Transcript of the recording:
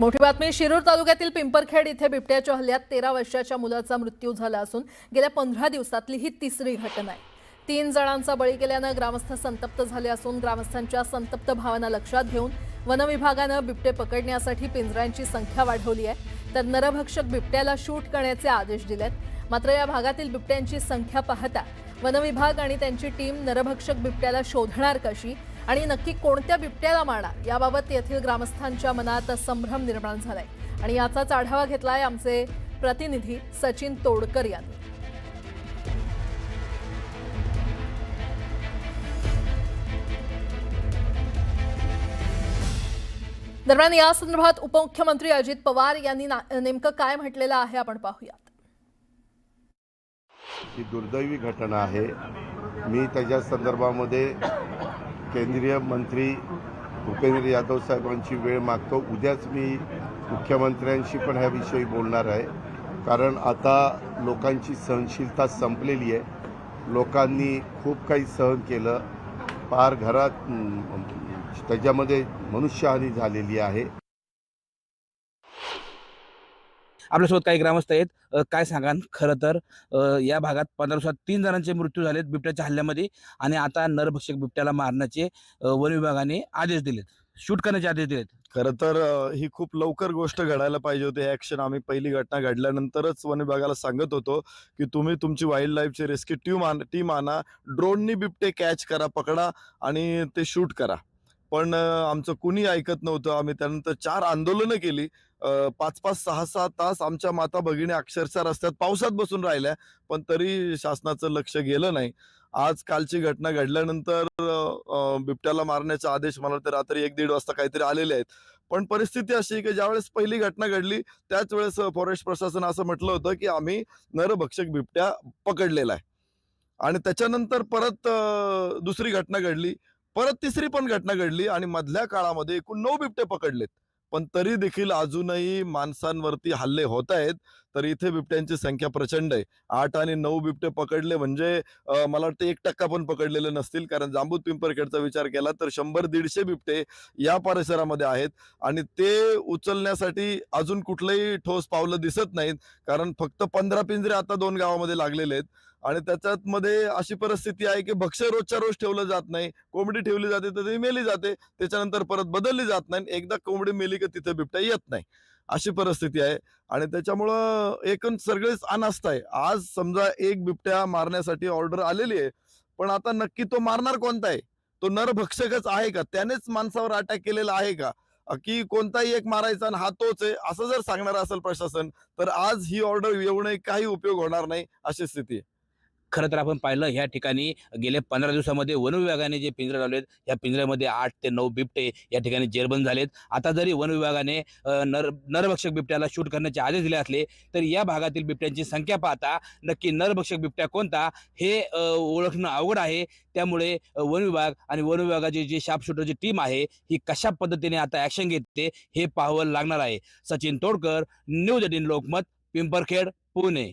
मोठी बातमी शिरूर तालुक्यातील पिंपरखेड इथे बिबट्याच्या हल्ल्यात तेरा वर्षाच्या मुलाचा मृत्यू झाला असून गेल्या पंधरा दिवसातली ही तिसरी घटना आहे. तीन जणांचा बळी केल्यानं ग्रामस्थ संतप्त झाले असून ग्रामस्थांच्या संतप्त भावना लक्षात घेऊन वनविभागानं बिबटे पकडण्यासाठी पिंजऱ्यांची संख्या वाढवली आहे. तर नरभक्षक बिबट्याला शूट करण्याचे आदेश दिलेत. मात्र या भागातील बिबट्यांची संख्या पाहता वनविभाग आणि त्यांची टीम नरभक्षक बिबट्याला शोधणार कशी? आणि नक्की कोणत्या बिबट्याला मारणार? याबाबत येथील ग्रामस्थांच्या मनात संभ्रम निर्माण झालाय. आणि याचाच आढावा घेतलाय आमचे प्रतिनिधी सचिन तोडकर यांनी. दरम्यान या संदर्भात उपमुख्यमंत्री अजित पवार यांनी नेमकं काय म्हटलेलं आहे आपण पाहूयात. ही दुर्दैवी घटना आहे. मी त्याच्या संदर्भामध्ये केंद्रीय मंत्री भूपेंद्र यादव साहेबांची वेळ मागतो. उद्याच मी मुख्यमंत्र्यांशी पण ह्याविषयी बोलणार आहे. कारण आता लोकांची सहनशीलता संपलेली आहे. लोकांनी खूप काही सहन केलं. पार घरात त्याच्यामध्ये मनुष्यहानी झालेली आहे. आपल्यासोबत काही ग्रामस्थ आहेत. काय सांगा खरं तर या भागात पंधरा दिवसात तीन जणांचे मृत्यू झालेत बिबट्याच्या हल्ल्यामध्ये आणि आता नरभक्षक बिबट्याला मारण्याचे वन विभागाने आदेश दिलेत. शूट करण्याचे आदेश दिलेत. खरं तर ही खूप लवकर गोष्ट घडायला पाहिजे होती. ॲक्शन आम्ही पहिली घटना घडल्यानंतरच वन विभागाला सांगत होतो की तुम्ही तुमची वाईल्ड लाईफची रेस्क्यू टीम आण टीम आणा. ड्रोननी बिबटे कॅच करा पकडा आणि ते शूट करा. पण आमचं कुणी ऐकत नव्हतं. आम्ही त्यानंतर चार आंदोलनं केली. पाच पाच सहा सहा तास आमच्या माता भगिनी अक्षरशः रस्त्यात पावसात बसून राहिल्या पण तरी शासनाचं लक्ष गेलं नाही. आज कालची घटना घडल्यानंतर बिबट्याला मारण्याचे आदेश मला वाटतं रात्री एक दीड वाजता काहीतरी आलेले आहेत. पण परिस्थिती अशी की ज्यावेळेस पहिली घटना घडली त्याच वेळेस फॉरेस्ट प्रशासन असं म्हटलं होतं की आम्ही नरभक्षक बिबट्या पकडलेला आहे. आणि त्याच्यानंतर परत दुसरी घटना घडली परत तिसरी पण घटना घडली आणि मधल्या काळामध्ये एकूण नऊ बिबटे पकडलेत. पण तरी देखील अजूनही माणसांवरती हल्ले होत आहेत. तर इथे बिबट्यांची संख्या प्रचंड आहे. आठ आणि नऊ बिबटे पकडले म्हणजे मला वाटतं एक टक्का पण पकडलेले नसतील. कारण जांबूत पिंपरखेडचा विचार केला तर शंभर दीडशे बिबटे या परिसरामध्ये आहेत. आणि ते उचलण्यासाठी अजून कुठलंही ठोस पावलं दिसत नाहीत. कारण फक्त पंधरा पिंजरे आता दोन गावामध्ये लागलेले आहेत. आणि त्याच्यात मध्ये अशी परिस्थिती आहे की भक्ष्य रोजच्या रोज ठेवलं जात नाही. कोंबडी ठेवली जाते तर ती मेली जाते. त्याच्यानंतर परत बदलली जात नाही. एकदा कोंबडी मेली की तिथे बिबट्या येत नाही. अशी परिस्थिती आहे. आणि त्याच्यामुळं एकूण सगळेच अनास्थ आहे. आज समजा एक बिबट्या मारण्यासाठी ऑर्डर आलेली आहे पण आता नक्की तो मारणार कोणता आहे? तो नरभक्षकच आहे का? त्यानेच माणसावर अटॅक केलेला आहे का? की कोणताही एक मारायचा आणि हा तोच आहे असं जर सांगणार असेल प्रशासन तर आज ही ऑर्डर येऊनही काही उपयोग होणार नाही अशी स्थिती आहे. खरं तर आपण पाहिलं ह्या ठिकाणी गेल्या पंधरा दिवसामध्ये वन विभागाने जे पिंजरे लावलेत या पिंजऱ्यामध्ये आठ ते नऊ बिबटे या ठिकाणी जेरबंद झालेत. आता जरी वन विभागाने नर नरभक्षक बिबट्याला शूट करण्याचे आदेश दिले असले तर या भागातील बिबट्यांची संख्या पाहता नक्की नरभक्षक बिबट्या कोणता हे ओळखणं अवघड आहे. त्यामुळे वनविभाग वन विभाग आणि वन विभागाची जी शार्पशूटरची टीम आहे ही कशा पद्धतीने आता ॲक्शन घेते हे पाहावं लागणार आहे. Sachin Todkar news eighteen Lokmat Pimparkhed Pune.